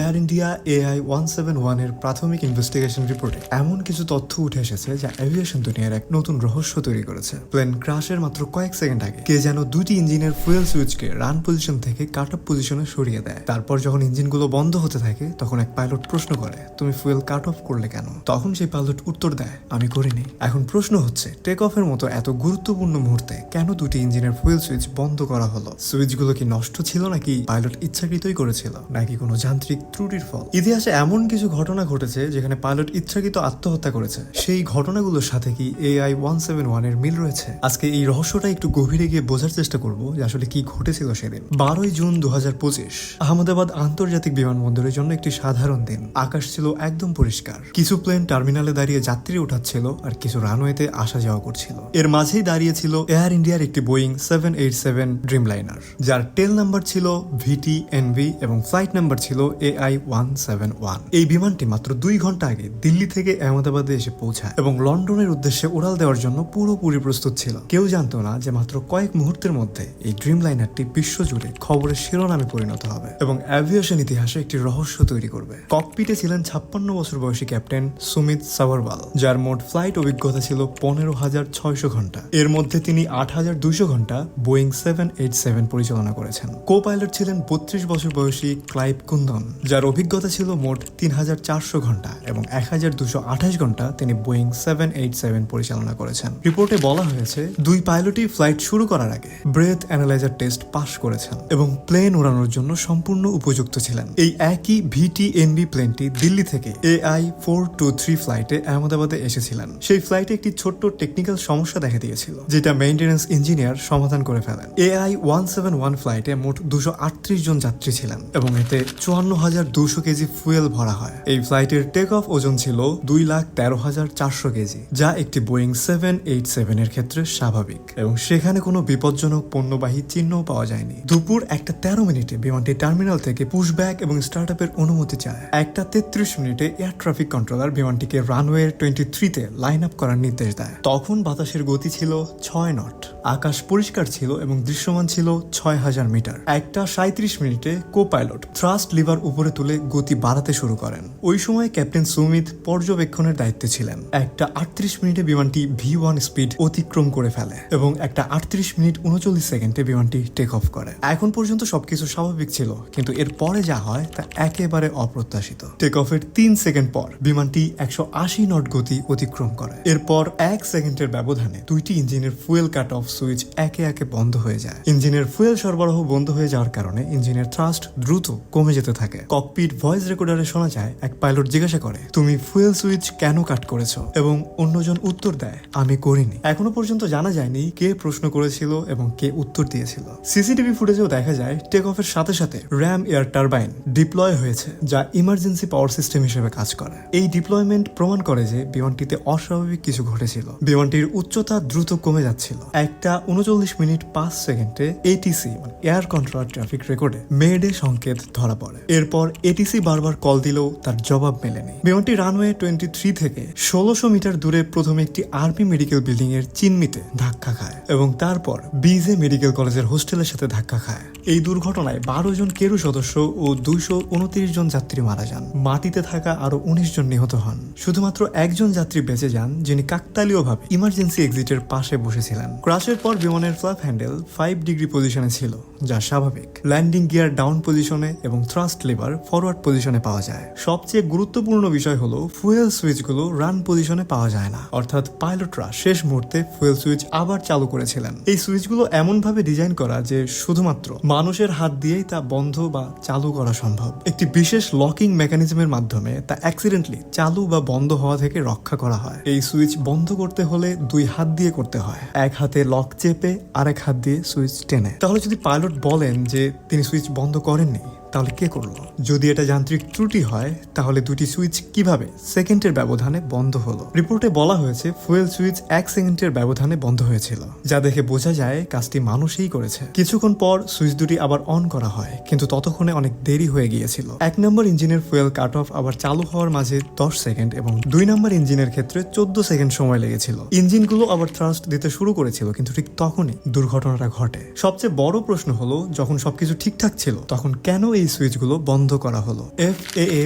Air India AI one seven ওয়ানের প্রাথমিক investigation রিপোর্টে এমন কিছু তথ্য উঠে এসেছে যা এভিয়েশন দুনিয়ার এক নতুন রহস্য তৈরি করেছে। প্লেন ক্রাশের মাত্র কয়েক সেকেন্ড আগে, কে যেন দুটি ইঞ্জিনের ফুয়েল সুইচকে রান পজিশন থেকে কাট অফ পজিশনে সরিয়ে দেয়। তারপর যখন ইঞ্জিনগুলো বন্ধ হতে থাকে, তখন এক পাইলট প্রশ্ন করে, তুমি ফুয়েল কাট অফ করলে কেন? তখন সেই পাইলট উত্তর দেয়, আমি করিনি। এখন প্রশ্ন হচ্ছে টেক অফের মতো এত গুরুত্বপূর্ণ মুহূর্তে কেন দুটি ইঞ্জিনের ফুয়েল সুইচ বন্ধ করা হলো? সুইচগুলো কি নষ্ট ছিল নাকি পাইলট ইচ্ছাকৃতই করেছিল? নাকি কোনো যান্ত্রিক ত্রুটির ফল। ইতিহাসে এমন কিছু ঘটনা ঘটেছে যেখানে পাইলট ইচ্ছাকৃত আত্মহত্যা করেছে। সেই ঘটনাগুলোর সাথে কি এআই ওয়ান সেভেন ওয়ানের মিল রয়েছে? আজকে এই রহস্যটা একটু গভীরে গিয়ে বোঝার চেষ্টা করব যে আসলে কি ঘটেছিল সেদিন। বারোই জুন দু হাজার পঁচিশ, আহমেদাবাদ আন্তর্জাতিক বিমানবন্দরের জন্য একটি সাধারণ দিন। আকাশ ছিল একদম পরিষ্কার। কিছু প্লেন টার্মিনালে দাঁড়িয়ে যাত্রী উঠাচ্ছিল আর কিছু রানওয়েতে আসা যাওয়া করছিল। এর মাঝেই দাঁড়িয়ে ছিল এয়ার ইন্ডিয়ার একটি Boeing seven eight seven Dreamliner যার টেল নাম্বার ছিল ভিটি এনভি এবং ফ্লাইট নাম্বার ছিল এআই ওয়ান সেভেন ওয়ান এই বিমানটি মাত্র দুই ঘণ্টা আগে দিল্লি থেকে আহমেদাবাদে এসে পৌঁছায় এবং লন্ডনের উদ্দেশ্যে উড়াল দেওয়ার জন্য পুরোপুরি প্রস্তুত ছিল। কেউ জানতো না যে মাত্র কয়েক মুহূর্তের মধ্যে এই ড্রিম লাইনারটি বিশ্বজুড়ে খবরের শিরোনামে পরিণত হবে এবং অ্যাভিয়েশন ইতিহাসে একটি রহস্য তৈরি করবে। ককপিটে ছিলেন ছাপ্পান্ন বছর বয়সী ক্যাপ্টেন সুমিত সাভারওয়াল, যার মোট ফ্লাইট অভিজ্ঞতা ছিল পনেরো হাজার ছয়শো ঘণ্টা। এর মধ্যে তিনি আট হাজার দুইশো ঘণ্টা বোয়িং সেভেন এইট সেভেন পরিচালনা করেছেন। কো পাইলট ছিলেন বত্রিশ বছর বয়সী ক্লাইভ কুন্দন। যার অভিজ্ঞতা ছিল মোট তিন হাজার চারশো ঘণ্টা এবং এক হাজার দুশো আঠাশ ঘণ্টা তিনি বোয়িং সেভেন এইট সেভেন পরিচালনা করেছেন। রিপোর্টে বলা হয়েছে, দুই পাইলটই ফ্লাইট শুরু করার আগে ব্রেথ অ্যানালাইজার টেস্ট পাশ করেছেন এবং প্লেন উড়ানোর জন্য সম্পূর্ণ উপযুক্ত ছিলেন। এই একই ভিটি এনবি প্লেনটি দিল্লি থেকে এআই ফোর টু থ্রি ফ্লাইটে আহমেদাবাদে এসেছিলেন। সেই ফ্লাইটে একটি ছোট্ট টেকনিক্যাল সমস্যা দেখা দিয়েছিল, যেটা মেইনটেন্যান্স ইঞ্জিনিয়ার সমাধান করে ফেলেন। এআই ওয়ান সেভেন ওয়ান ফ্লাইটে মোট দুশো আটত্রিশ জন যাত্রী ছিলেন এবং এতে চুয়ান্ন হাজার দুশো কেজি ফুয়েল ভরা হয়। এই ফ্লাইটের টেক অফ ওজন ছিল দুই লাখ তেরো হাজার চারশো কেজি, যা একটি বোয়িং সেভেন এইট সেভেন এর ক্ষেত্রে স্বাভাবিক এবং সেখানে কোনো বিপজ্জনক পণ্যবাহী চিহ্নও পাওয়া যায়নি। দুপুর একটা তেরো মিনিটে বিমানটি টার্মিনাল থেকে পুশব্যাক এবং স্টার্ট আপের অনুমতি চায়। একটা তেত্রিশ মিনিটে এয়ার ট্রাফিক কন্ট্রোলার বিমানটিকে রানওয়ে টোয়েন্টি থ্রিতে লাইন আপ করার নির্দেশ দেয়। তখন বাতাসের গতি ছিল ছয় নট, আকাশ পরিষ্কার ছিল এবং দৃশ্যমান ছিল ছয় হাজার মিটার। একটা সাঁত্রিশ মিনিটে কো পাইলট থ্রাস্ট লিভার উপরে তুলে গতি বাড়াতে শুরু করেন। ওই সময় ক্যাপ্টেন সুমিত পর্যবেক্ষণের দায়িত্বে ছিলেন। একটা আটত্রিশ মিনিটে বিমানটি ভি ওয়ান স্পিড অতিক্রম করে ফেলে এবং একটা আটত্রিশ মিনিট উনচল্লিশ সেকেন্ডে বিমানটি টেক অফ করে। এখন পর্যন্ত সবকিছু স্বাভাবিক ছিল, কিন্তু এর পরে যা হয় তা একেবারে অপ্রত্যাশিত। টেক অফের তিন সেকেন্ড পর বিমানটি একশো আশি নট গতি অতিক্রম করে। এরপর এক সেকেন্ডের ব্যবধানে দুইটি ইঞ্জিনের ফুয়েল কাট অফ সুইচ একে একে বন্ধ হয়ে যায়। ইঞ্জিনের ফুয়েল সরবরাহ বন্ধ হয়ে যাওয়ার কারণে ইঞ্জিনের থ্রাস্ট দ্রুত কমে যেতে থাকে। ককপিট ভয়েস রেকর্ডারে শোনা যায়, এক পাইলট জিজ্ঞাসা করে, তুমি ফুয়েল সুইচ কেন কাট করেছ? এবং অন্যজন উত্তর দেয়, আমি করিনি। এখনও পর্যন্ত জানা যায়নি কে প্রশ্ন করেছিল এবং কে উত্তর দিয়েছিল। সিসিটিভি ফুটেজেও দেখা যায় টেক অফের সাথে সাথে র্যাম এয়ার টারবাইন ডিপ্লয় হয়েছে, যা ইমার্জেন্সি পাওয়ার সিস্টেম হিসেবে কাজ করে। এই ডিপ্লয়মেন্ট প্রমাণ করে যে বিমানটিতে অস্বাভাবিক কিছু ঘটেছিল। বিমানটির উচ্চতা দ্রুত কমে যাচ্ছিল। একটা উনচল্লিশ মিনিট পাঁচ সেকেন্ডে এটিসি মানে এয়ার কন্ট্রোলার ট্রাফিক রেকর্ডে মেডে সংকেত ধরা পড়ে। এরপর এটিসি বারবার কল দিলেও তার জবাব মেলেনি। বিমানটি রানওয়ে টোয়েন্টি থ্রি থেকে ষোলোশো মিটার দূরে প্রথমে একটি আর্মি মেডিকেল বিল্ডিং এর চিনমিতে ধাক্কা খায় এবং তারপর বিজে মেডিকেল কলেজের হোস্টেলের সাথে ধাক্কা খায়। এই দুর্ঘটনায় বারো জন কেরু সদস্য ও দুইশো উনত্রিশ জন যাত্রী মারা যান। মাটিতে থাকা আরও উনিশ জন নিহত হন। শুধুমাত্র একজন যাত্রী বেঁচে যান, যিনি কাকতালীয়ভাবে ইমার্জেন্সি এক্সিটের পাশে বসেছিলেন। ক্রাশের পর বিমানের ফ্ল্যাপ হ্যান্ডেল ফাইভ ডিগ্রি পজিশনে ছিল, যা স্বাভাবিক। ল্যান্ডিং গিয়ার ডাউন পজিশনে এবং থ্রাস্ট লিভার ফরওয়ার্ড পজিশনে পাওয়া যায়। সবচেয়ে গুরুত্বপূর্ণ বিষয় হলো ফুয়েল সুইচগুলো রান পজিশনে পাওয়া যায় না। অর্থাৎ পাইলটরা শেষ মুহূর্তে ফুয়েল সুইচ আবার চালু করেছিলেন। এই সুইচগুলো এমনভাবে ডিজাইন করা যে শুধুমাত্র মানুষের হাত দিয়েই তা বন্ধ বা চালু করা সম্ভব। একটি বিশেষ লকিং মেকানিজমের মাধ্যমে তা অ্যাক্সিডেন্টলি চালু বা বন্ধ হওয়া থেকে রক্ষা করা হয়। এই সুইচ বন্ধ করতে হলে দুই হাত দিয়ে করতে হয়। এক হাতে লক চেপে আরেক হাত দিয়ে সুইচ টেনে। তাহলে যদি পাইলট বলেন যে তিনি সুইচ বন্ধ করেননি তাহলে কে করল? যদি এটা যান্ত্রিক ত্রুটি হয়, তাহলে দুটি সুইচ কীভাবে সেকেন্ডের ব্যবধানে বন্ধ হলো? রিপোর্টে বলা হয়েছে, ফুয়েল সুইচ এক সেকেন্ডের ব্যবধানে বন্ধ হয়েছিল, যা দেখে বোঝা যায় কাজটি মানুষই করেছে। কিছুক্ষণ পর সুইচ দুটি আবার অন করা হয়, কিন্তু ততক্ষণে অনেক দেরি হয়ে গিয়েছিল। এক নম্বর ইঞ্জিনের ফুয়েল কাট অফ আবার চালু হওয়ার মাঝে দশ সেকেন্ড এবং দুই নম্বর ইঞ্জিনের ক্ষেত্রে চোদ্দ সেকেন্ড সময় লেগেছিল। ইঞ্জিনগুলো আবার থ্রাস্ট দিতে শুরু করেছিল, কিন্তু ঠিক তখনই দুর্ঘটনাটা ঘটে। সবচেয়ে বড় প্রশ্ন হলো, যখন সবকিছু ঠিকঠাক ছিল, তখন কেন এই এই সুইচগুলো বন্ধ করা হলো। এফ এ এ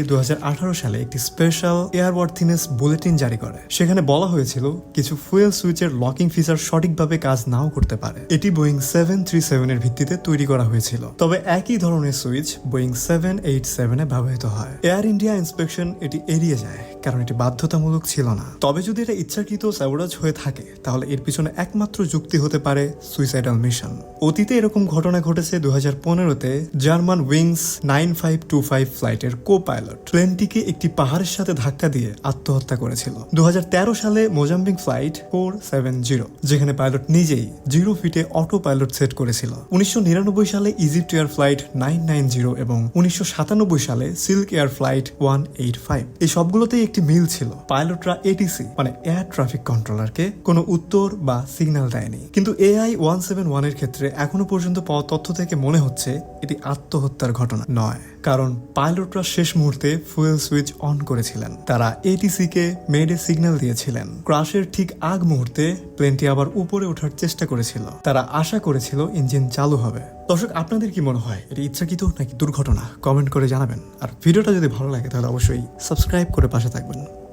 সালে একটি স্পেশাল এয়ারওয়ার্থিনেস বুলেটিন জারি করে। সেখানে বলা হয়েছিল কিছু ফুয়েল সুইচের লকিং ফিচার সঠিকভাবে কাজ নাও করতে পারে। এটি বোয়িং সেভেন থ্রি সেভেনের ভিত্তিতে তৈরি করা হয়েছিল। তবে একই ধরনের সুইচ বোয়িং সেভেন এইট সেভেনে ব্যবহৃত হয়। এয়ার ইন্ডিয়া ইন্সপেকশন এটি এড়িয়ে যায়। কারণ এটি বাধ্যতামূলক ছিল না। তবে যদি এটা ইচ্ছাকৃত স্যাবোরাজ হয়ে থাকে, তাহলে এর পিছনে একমাত্র যুক্তি হতে পারে সুইসাইডাল মিশন অতীতে এরকম ঘটনা ঘটেছে দু হাজার পনেরোতে Germanwings nine five two five ফ্লাইটের কো পাইলট প্লেনটিকে একটি পাহাড়ের সাথে ধাক্কা দিয়ে আত্মহত্যা করেছিল। দুহাজার তেরো সালে Mozambique flight four seven zero, যেখানে পাইলট নিজেই জিরো ফিটে অটো পাইলট সেট করেছিল। উনিশশো নিরানব্বই সালে Egypt air flight nine nine zero এবং উনিশশো সাতানব্বই সালে silk air flight one eight five. এই সবগুলোতেই একটি মিল ছিল। পাইলটরা এটিসি মানে এয়ার ট্রাফিক কন্ট্রোলারকে কোনো উত্তর বা সিগন্যাল দেয়নি। কিন্তু এআই ওয়ান সেভেন ওয়ানের ক্ষেত্রে এখনও পর্যন্ত পাওয়া তথ্য থেকে মনে হচ্ছে এটি আত্মহত্যার ঘটনা নয়। কারণ পাইলটরা শেষ মুহূর্তে ফুয়েল সুইচ অন করেছিলেন। তারা এটিসি কে মেডে সিগন্যাল দিয়েছিলেন। ক্রাশের ঠিক আগ মুহূর্তে প্লেনটি আবার উপরে ওঠার চেষ্টা করেছিল। তারা আশা করেছিল ইঞ্জিন চালু হবে। দর্শক, আপনাদের কি মনে হয়? এটি ইচ্ছাকৃত নাকি দুর্ঘটনা? কমেন্ট করে জানাবেন। আর ভিডিওটা যদি ভালো লাগে, তাহলে অবশ্যই সাবস্ক্রাইব করে পাশে থাকবেন।